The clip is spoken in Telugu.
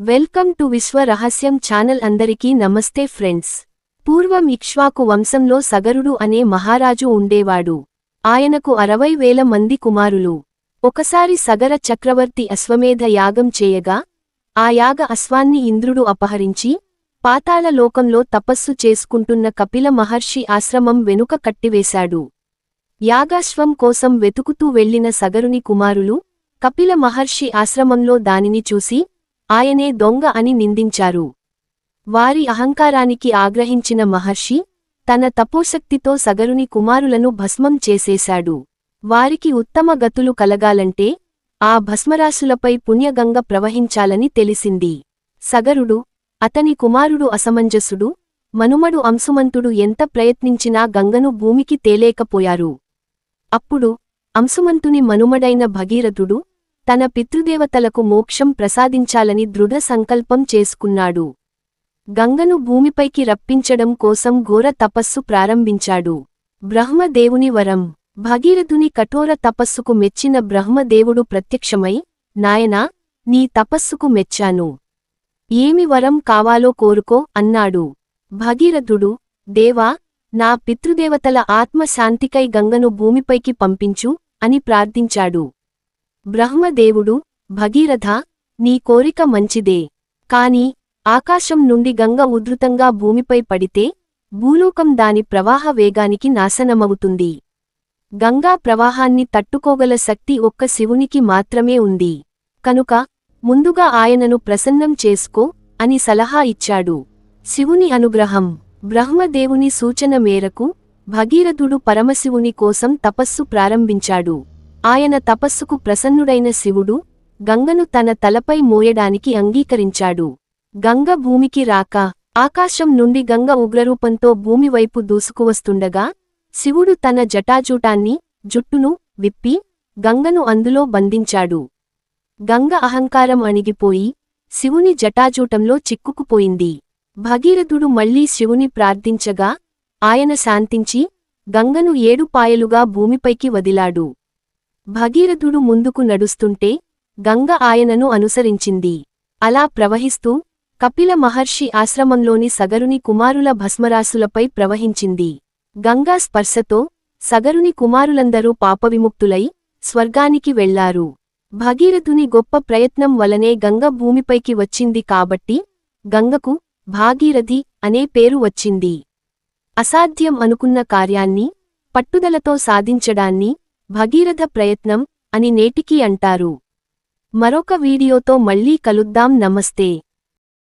వెల్కమ్ టు విశ్వ రహస్యం ఛానల్ అందరికీ నమస్తే ఫ్రెండ్స్. పూర్వం ఇక్ష్వాకు వంశంలో సగరుడు అనే మహారాజు ఉండేవాడు. ఆయనకు అరవై వేల మంది కుమారులు. ఒకసారి సగర చక్రవర్తి అశ్వమేధ యాగం చేయగా ఆ యాగ అశ్వాన్ని ఇంద్రుడు అపహరించి పాతాళ లోకంలో తపస్సు చేసుకుంటున్న కపిల మహర్షి ఆశ్రమం వెనుక కట్టివేశాడు. యాగాశ్వం కోసం వెతుకుతూ వెళ్ళిన సగరుని కుమారులు కపిల మహర్షి ఆశ్రమంలో దానిని చూసి ఆయనే దొంగ అని నిందించారు. వారి అహంకారానికి ఆగ్రహించిన మహర్షి తన తపోశక్తితో సగరుని కుమారులను భస్మం చేసేశాడు. వారికి ఉత్తమ గతులు కలగాలంటే ఆ భస్మరాశులపై పుణ్యగంగ ప్రవహించాలని తెలిసింది. సగరుడు అతని కుమారుడు అసమంజసుడు మనుమడు అంశుమంతుడు ఎంత ప్రయత్నించినా గంగను భూమికి తేలేకపోయారు. అప్పుడు అంశుమంతుని మనుమడైన భగీరథుడు తన పితృదేవతలకు మోక్షం ప్రసాదించాలని దృఢ సంకల్పం చేసుకున్నాడు. గంగను భూమిపైకి రప్పించడం కోసం ఘోర తపస్సు ప్రారంభించాడు. బ్రహ్మదేవుని వరం. భగీరథుని కఠోర తపస్సుకు మెచ్చిన బ్రహ్మదేవుడు ప్రత్యక్షమై నాయనా నీ తపస్సుకు మెచ్చాను. ఏమి వరం కావాలో కోరుకో అన్నాడు. భగీరథుడు దేవా నా పితృదేవతల ఆత్మశాంతికై గంగను భూమిపైకి పంపించు అని ప్రార్థించాడు. బ్రహ్మదేవుడు భగీరథ నీ కోరిక మంచిదే. కాని ఆకాశం నుండి గంగ ఉధృతంగా భూమిపై పడితే భూలోకం దాని ప్రవాహ వేగానికి నాశనమవుతుంది. గంగా ప్రవాహాన్ని తట్టుకోగల శక్తి ఒక్క శివునికి మాత్రమే ఉంది. కనుక ముందుగా ఆయనను ప్రసన్నం చేసుకో అని సలహా ఇచ్చాడు. శివుని అనుగ్రహం బ్రహ్మదేవుని సూచన మేరకు భగీరథుడు పరమశివుని కోసం తపస్సు ప్రారంభించాడు. ఆయన తపస్సుకు ప్రసన్నుడైన శివుడు గంగను తన తలపై మోయడానికి అంగీకరించాడు. గంగ భూమికి రాక ఆకాశం నుండి గంగ ఉగ్రరూపంతో భూమివైపు దూసుకువస్తుండగా శివుడు తన జటాజూటాన్ని జుట్టును విప్పి గంగను అందులో బంధించాడు. గంగ అహంకారం అణిగిపోయి శివుని జటాజూటంలో చిక్కుకుపోయింది. భగీరథుడు మళ్ళీ శివుని ప్రార్థించగా ఆయన శాంతించి గంగను ఏడు పాయలుగా భూమిపైకి వదిలాడు. భగీరథుడు ముందుకు నడుస్తుంటే గంగ ఆయనను అనుసరించింది. అలా ప్రవహిస్తూ కపిల మహర్షి ఆశ్రమంలోని సగరుని కుమారుల భస్మరాసులపై ప్రవహించింది. గంగా స్పర్శతో సగరుని కుమారులందరూ పాపవిముక్తులై స్వర్గానికి వెళ్ళారు. భగీరథుని గొప్ప ప్రయత్నం వలనే గంగ భూమిపైకి వచ్చింది కాబట్టి గంగకు భాగీరథి అనే పేరు వచ్చింది. అసాధ్యం అనుకున్న కార్యాన్ని పట్టుదలతో సాధించడాన్ని భగీరథ ప్రయత్నం అని నేటికీ అంటారు. మరొక వీడియోతో మళ్ళీ కలుద్దాం. నమస్తే.